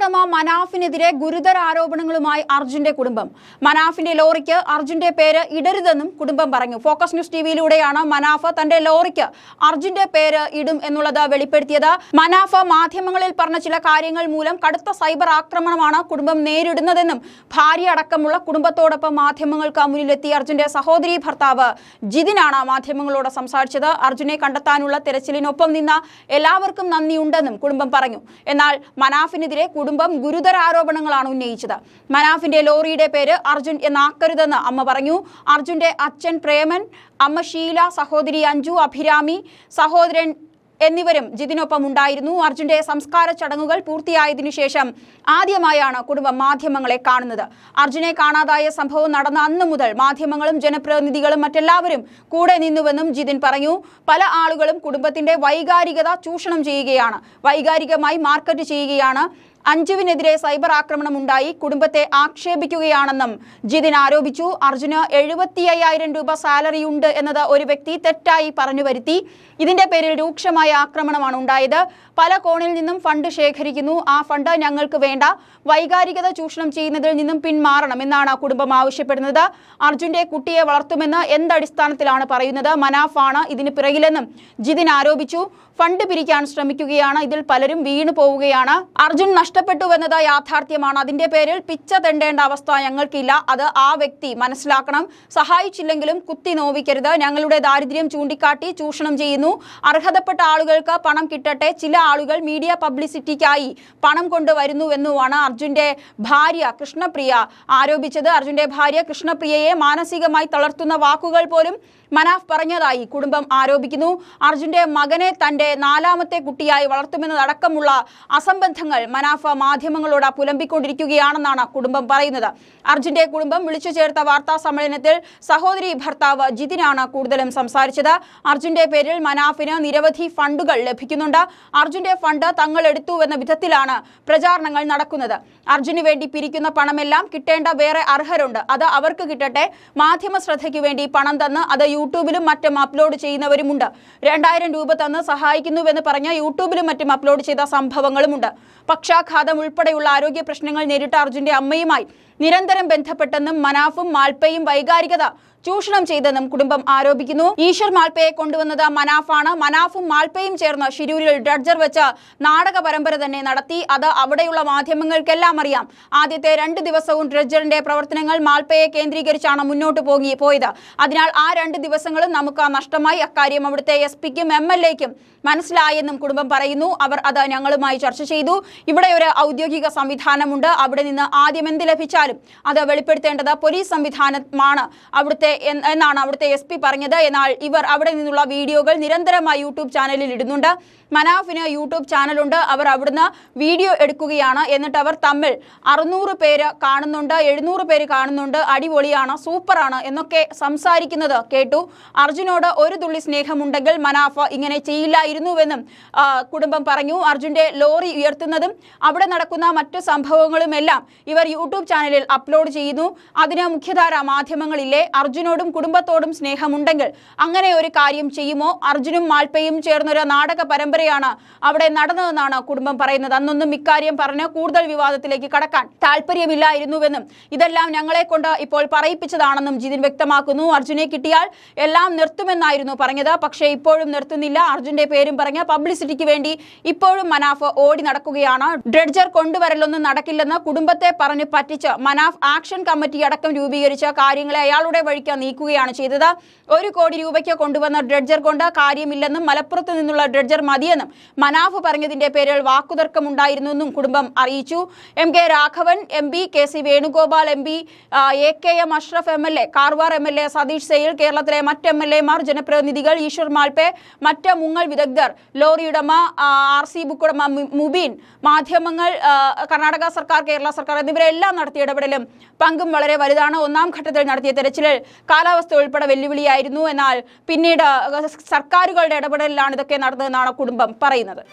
ഉടമ മനാഫിനെതിരെ ഗുരുതര ആരോപണങ്ങളുമായി അർജുന്റെ കുടുംബം. മനാഫിന്റെ ലോറിക്ക് അർജുന്റെ പേര് ഇടരുതെന്നും കുടുംബം പറഞ്ഞു. ഫോക്കസ് ന്യൂസ് ടിവിയിലൂടെയാണ് മനാഫ് തന്റെ ലോറിക്ക് അർജുന്റെ പേര് ഇടും എന്നുള്ളത് വെളിപ്പെടുത്തിയത്. മനാഫ് മാധ്യമങ്ങളിൽ പറഞ്ഞ ചില കാര്യങ്ങൾ മൂലം കടുത്ത സൈബർ ആക്രമണമാണ് കുടുംബം നേരിടുന്നതെന്നും ഭാര്യ അടക്കമുള്ള കുടുംബത്തോടൊപ്പം മാധ്യമങ്ങൾക്ക് മുന്നിലെത്തി അർജുന്റെ സഹോദരി ഭർത്താവ് ജിതിനാണ് മാധ്യമങ്ങളോട് സംസാരിച്ചത്. അർജുനെ കണ്ടെത്താനുള്ള തെരച്ചിലിനൊപ്പം നിന്ന എല്ലാവർക്കും നന്ദിയുണ്ടെന്നും കുടുംബം പറഞ്ഞു. എന്നാൽ മനാഫിനെതിരെ കുടുംബം ഗുരുതര ആരോപണങ്ങളാണ് ഉന്നയിച്ചത്. മനാഫിന്റെ ലോറിയുടെ പേര് അർജുൻ എന്നാക്കരുതെന്ന് അമ്മ പറഞ്ഞു. അർജുന്റെ അച്ഛൻ പ്രേമൻ അമ്മ ഷീല സഹോദരി അഞ്ജു അഭിരാമി സഹോദരൻ എന്നിവരും ജിതിനൊപ്പം ഉണ്ടായിരുന്നു. അർജുന്റെ സംസ്കാര ചടങ്ങുകൾ പൂർത്തിയായതിനു ശേഷം ആദ്യമായാണ് കുടുംബം മാധ്യമങ്ങളെ കാണുന്നത്. അർജുനെ കാണാതായ സംഭവം നടന്ന അന്നു മുതൽ മാധ്യമങ്ങളും ജനപ്രതിനിധികളും മറ്റെല്ലാവരും കൂടെ നിന്നുവെന്നും ജിതിൻ പറഞ്ഞു. പല ആളുകളും കുടുംബത്തിന്റെ വൈകാരികത ചൂഷണം ചെയ്യുകയാണ്. വൈകാരികമായി മാർക്കറ്റ് ചെയ്യുകയാണ്. അഞ്ജുവിനെതിരെ സൈബർ ആക്രമണം ഉണ്ടായി. കുടുംബത്തെ ആക്ഷേപിക്കുകയാണെന്നും ജിതിൻ ആരോപിച്ചു. അർജുന് എഴുപത്തി അയ്യായിരം രൂപ സാലറി ഉണ്ട് എന്നത് ഒരു വ്യക്തി തെറ്റായി പറഞ്ഞു വരുത്തി. ഇതിന്റെ പേരിൽ രൂക്ഷമായ ആക്രമണമാണ് ഉണ്ടായത്. പല കോണിൽ നിന്നും ഫണ്ട് ശേഖരിക്കുന്നു. ആ ഫണ്ട് ഞങ്ങൾക്ക് വേണ്ട. വൈകാരികത ചൂഷണം ചെയ്യുന്നതിൽ നിന്നും പിന്മാറണം എന്നാണ് കുടുംബം ആവശ്യപ്പെടുന്നത്. അർജുന്റെ കുട്ടിയെ വളർത്തുമെന്ന് എന്തടിസ്ഥാനത്തിലാണ് പറയുന്നത്? മനാഫാണ് ഇതിന് പിറകിലെന്നും ജിതിൻ ആരോപിച്ചു. ഫണ്ട് പിരിക്കാൻ ശ്രമിക്കുകയാണ്. ഇതിൽ പലരും വീണു പോവുകയാണ് അർജുൻ നഷ്ടപ്പെട്ടുവെന്നത് യാഥാർത്ഥ്യമാണ്. അതിന്റെ പേരിൽ പിച്ച തെണ്ടേണ്ട അവസ്ഥ ഞങ്ങൾക്കില്ല. അത് ആ വ്യക്തി മനസ്സിലാക്കണം. സഹായിച്ചില്ലെങ്കിലും കുത്തി നോവിക്കരുത്. ഞങ്ങളുടെ ദാരിദ്ര്യം ചൂണ്ടിക്കാട്ടി ചൂഷണം ചെയ്യുന്നു. അർഹതപ്പെട്ട ആളുകൾക്ക് പണം കിട്ടട്ടെ. ചില ആളുകൾ മീഡിയ പബ്ലിസിറ്റിക്കായി പണം കൊണ്ടുവരുന്നുവെന്നുമാണ് അർജുന്റെ ഭാര്യ കൃഷ്ണപ്രിയ ആരോപിച്ചത്. അർജുന്റെ ഭാര്യ കൃഷ്ണപ്രിയയെ മാനസികമായി തളർത്തുന്ന വാക്കുകൾ പോലും മനാഫ് പറഞ്ഞതായി കുടുംബം ആരോപിക്കുന്നു. അർജുന്റെ മകനെ തന്റെ നാലാമത്തെ കുട്ടിയായി വളർത്തുമെന്നതടക്കമുള്ള അസംബന്ധങ്ങൾ മനാഫ് മാധ്യമങ്ങളോട് പുലമ്പിക്കൊണ്ടിരിക്കുകയാണെന്നാണ് കുടുംബം പറയുന്നത്. അർജുന്റെ കുടുംബം വിളിച്ചു ചേർത്ത വാർത്താ സമ്മേളനത്തിൽ സഹോദരി ഭർത്താവ് ജിതിനാണ് കൂടുതലും സംസാരിച്ചത്. അർജുന്റെ പേരിൽ മനാഫിന് നിരവധി ഫണ്ടുകൾ ലഭിക്കുന്നുണ്ട്. അർജുന്റെ ഫണ്ട് തങ്ങൾ എടുത്തുവെന്ന വിധത്തിലാണ് പ്രചാരണങ്ങൾ നടക്കുന്നത്. അർജുന് വേണ്ടി പിരിക്കുന്ന പണമെല്ലാം കിട്ടേണ്ട വേറെ അർഹരുണ്ട്. അത് അവർക്ക് കിട്ടട്ടെ. മാധ്യമ ശ്രദ്ധയ്ക്ക് വേണ്ടി പണം തന്ന് അത് യൂട്യൂബിലും മറ്റും അപ്ലോഡ് ചെയ്യുന്നവരുമുണ്ട്. രണ്ടായിരം രൂപ തന്ന് സഹായിക്കുന്നുവെന്ന് പറഞ്ഞ് യൂട്യൂബിലും മറ്റും അപ്ലോഡ് ചെയ്ത സംഭവങ്ങളുമുണ്ട്. പക്ഷാഘാതം ഉൾപ്പെടെയുള്ള ആരോഗ്യ പ്രശ്നങ്ങൾ നേരിട്ട അർജുന്റെ അമ്മയുമായി നിരന്തരം ബന്ധപ്പെട്ടെന്നും മനാഫും മാൽപ്പയും വൈകാരികത ചൂഷണം ചെയ്തെന്നും കുടുംബം ആരോപിക്കുന്നു. ഈശ്വർ മാൽപ്പയെ കൊണ്ടുവന്നത് മനാഫാണ്. മനാഫും മാൽപ്പയും ചേർന്ന് ഷിരൂരിൽ ഡഡ്ജർ വെച്ച് നാടക പരമ്പര തന്നെ നടത്തി. അത് അവിടെയുള്ള മാധ്യമങ്ങൾക്കെല്ലാം അറിയാം. ആദ്യത്തെ രണ്ട് ദിവസവും ഡ്രഡ്ജറിന്റെ പ്രവർത്തനങ്ങൾ മാൽപ്പയെ കേന്ദ്രീകരിച്ചാണ് മുന്നോട്ട് പോകി പോയത്. അതിനാൽ ആ രണ്ട് ദിവസങ്ങളും നമുക്ക് നഷ്ടമായി. അക്കാര്യം അവിടുത്തെ എസ് പിക്കും എം എൽ എക്കും മനസ്സിലായെന്നും കുടുംബം പറയുന്നു. അവർ അത് ഞങ്ങളുമായി ചർച്ച ചെയ്തു. ഇവിടെ ഒരു ഔദ്യോഗിക സംവിധാനമുണ്ട്. അവിടെ നിന്ന് ആദ്യം എന്ത് ലഭിച്ചാലും അത് വെളിപ്പെടുത്തേണ്ടത് പോലീസ് സംവിധാനമാണ് അവിടുത്തെ എന്നാണ് അവിടുത്തെ എസ് പി പറഞ്ഞത്. എന്നാൽ ഇവർ അവിടെ നിന്നുള്ള വീഡിയോകൾ നിരന്തരമായി യൂട്യൂബ് ചാനലിൽ ഇടുന്നുണ്ട്. മനാഫിന് യൂട്യൂബ് ചാനലുണ്ട്. അവർ അവിടുന്ന് വീഡിയോ എടുക്കുകയാണ്. എന്നിട്ട് അവർ തമ്മിൽ അറുന്നൂറ് പേര് കാണുന്നുണ്ട്. എഴുന്നൂറ് പേര് കാണുന്നുണ്ട്. അടിപൊളിയാണ് സൂപ്പറാണ് എന്നൊക്കെ സംസാരിക്കുന്നത് കേട്ടു. അർജുനോട് ഒരു തുള്ളി സ്നേഹമുണ്ടെങ്കിൽ മനാഫ് ഇങ്ങനെ ചെയ്യില്ലായിരുന്നുവെന്നും കുടുംബം പറഞ്ഞു. അർജുന്റെ ലോറി ഉയർത്തുന്നതും അവിടെ നടക്കുന്ന മറ്റു സംഭവങ്ങളുമെല്ലാം ഇവർ യൂട്യൂബ് ചാനലിൽ അപ്ലോഡ് ചെയ്യുന്നു അതിന് മുഖ്യധാര മാധ്യമങ്ങളില്ലേ അർജുനോടും കുടുംബത്തോടും സ്നേഹമുണ്ടെങ്കിൽ അങ്ങനെ ഒരു കാര്യം ചെയ്യുമോ? അർജുനും മാൽപ്പയും ചേർന്നൊരു നാടക പരമ്പരയാണ് അവിടെ നടന്നതെന്നാണ് കുടുംബം പറയുന്നത്. അന്നൊന്നും ഇക്കാര്യം പറഞ്ഞ് കൂടുതൽ വിവാദത്തിലേക്ക് കടക്കാൻ താല്പര്യമില്ലായിരുന്നുവെന്നും ഇതെല്ലാം ഞങ്ങളെ കൊണ്ട് ഇപ്പോൾ പറയിപ്പിച്ചതാണെന്നും ജിതിൻ വ്യക്തമാക്കുന്നു. അർജുനെ കിട്ടിയാൽ എല്ലാം നിർത്തുമെന്നായിരുന്നു പറഞ്ഞത്. പക്ഷേ ഇപ്പോഴും നിർത്തുന്നില്ല. അർജുന്റെ പേരും പറഞ്ഞ് പബ്ലിസിറ്റിക്ക് വേണ്ടി ഇപ്പോഴും മനാഫ് ഓടി നടക്കുകയാണ്. ഡ്രഡ്ജർ കൊണ്ടുവരലൊന്നും നടക്കില്ലെന്ന് കുടുംബത്തെ പറഞ്ഞ് പറ്റിച്ച് മനാഫ് ആക്ഷൻ കമ്മിറ്റി അടക്കം രൂപീകരിച്ച കാര്യങ്ങളെ അയാളുടെ വഴിക്ക് നീക്കുകയാണ് ചെയ്തത്. ഒരു കോടി രൂപയ്ക്ക് കൊണ്ടുവന്ന ഡ്രഡ്ജർ കൊണ്ട് കാര്യമില്ലെന്നും മലപ്പുറത്ത് നിന്നുള്ള ഡ്രഡ്ജർ മതിയെന്നും മനാഫ് പറഞ്ഞതിന്റെ പേരിൽ വാക്കുതർക്കമുണ്ടായിരുന്നെന്നും കുടുംബം അറിയിച്ചു. M K Raghavan M P K C Venugopal M P A K M Ashraf M L A Karwar M L A Satish Sail കേരളത്തിലെ മറ്റ് എം എൽ എമാർ ജനപ്രതിനിധികൾ ഈശ്വർ മാൽപെ മറ്റ് മുങ്ങൽ വിദഗ്ധർ ലോറി ഉടമ ആർ സി ബുക്ക് ഉടമ മുബീൻ മാധ്യമങ്ങൾ കർണാടക സർക്കാർ കേരള സർക്കാർ എന്നിവരെല്ലാം നടത്തിയ ഇടപെടലും പങ്കും വളരെ വലുതാണ്. ഒന്നാം ഘട്ടത്തിൽ നടത്തിയ തെരച്ചിലിൽ കാലാവസ്ഥ ഉൾപ്പെടെ വെല്ലുവിളിയായിരുന്നു എന്നാൽ പിന്നീട് സർക്കാരുകളുടെ ഇടപെടലിലാണ് ഇതൊക്കെ നടന്നതെന്നാണ് കുടുംബം പറയുന്നത്.